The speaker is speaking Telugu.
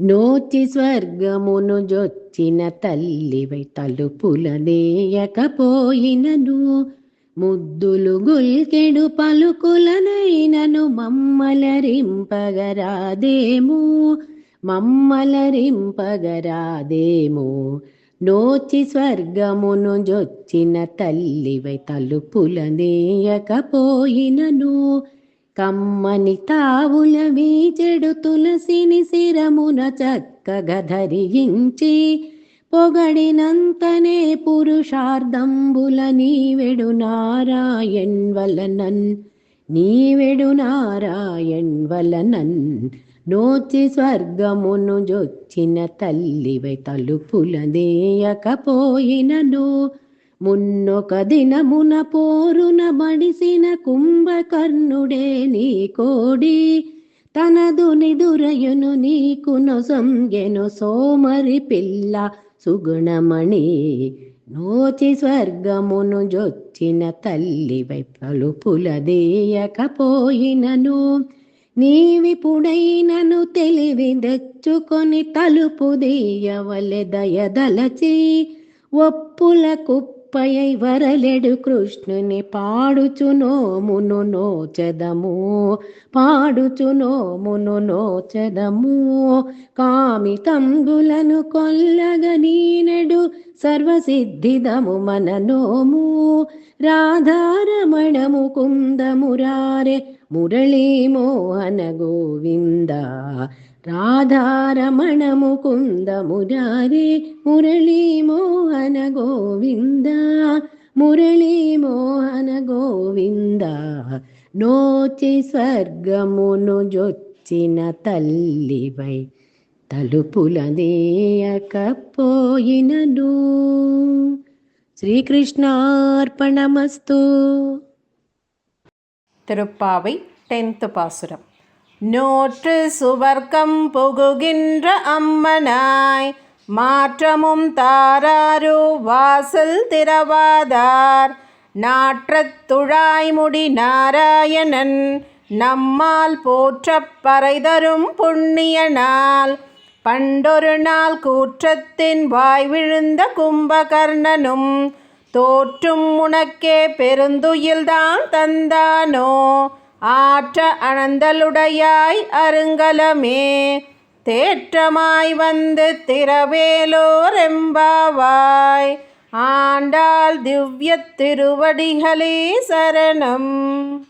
నోచి స్వర్గమును జొచ్చిన తల్లివై తలుపులనేయకపోయినను ముద్దులు గుల్కెడు పలుకులనైనను మమ్మలరింపగరాదేమో. మమ్మలరింపగరాదేమో. నోచి స్వర్గమును జొచ్చిన తల్లివై తలుపులనేయకపోయినను కమ్మని తావుల వీచెడు తులసిని శిరమున చక్కగా ధరించి పొగడినంతనే పురుషార్థంబుల నీవెడు నారాయణ్ వలనన్ నీవెడు నారాయణ్ వలనన్. నోచి స్వర్గమును జొచ్చిన తల్లివై తలుపులదేయకపోయినను మున్నొక దినమున పోరున బడిసిన కుంభకర్ణుడే నీ కోడి. తనదు నిదురయును నీకు నొసంగెను సోమరి పిల్ల సుగుణమణి. నోచి స్వర్గమును జొచ్చిన తల్లివై పలుపులదేయకపోయినను నీవిపుడైనను తెలివి దెచ్చుకొని తలుపు దీయవలె దయదలచి. ఒప్పుల కుప్పయై వరలెడు కృష్ణుని పాడుచునోమును నోచదము పాడుచునోమును నోచదము. కామితంగులను కొల్లగ నీనెడు సర్వసిద్ధిదము మన నోము రాధారమణము కుందమురారే మురళీ మోహన గోవింద రాధారమణ ముకుంద మురారే మురళీ మోహన గోవింద మురళీ మోహన గోవింద నోచి స్వర్గమును జొచ్చిన తల్లివై తలుపులదేయకపోయినను శ్రీకృష్ణార్పణమస్తు. திருப்பாவை டென்த்து பாசுரம். நோற்று சுவர்க்கம் புகுகின்ற அம்மனாய் மாற்றமும் தாராரோ வாசல் திறவாதார். நாற்றத் துழாய்முடி நாராயணன் நம்மால் போற்றப் பறைதரும் புண்ணிய நாள் பண்டொரு நாள் கூற்றத்தின் வாய் விழுந்த கும்பகர்ணனும் தோற்றும் உனக்கே பெருந்துயில்தான் தந்தானோ? ஆற்ற அனந்தலுடையாய் அருங்கலமே. தேற்றமாய் வந்து திரவேலோரெம்பாவாய் ஆண்டாள் திவ்ய திருவடிகளே சரணம்.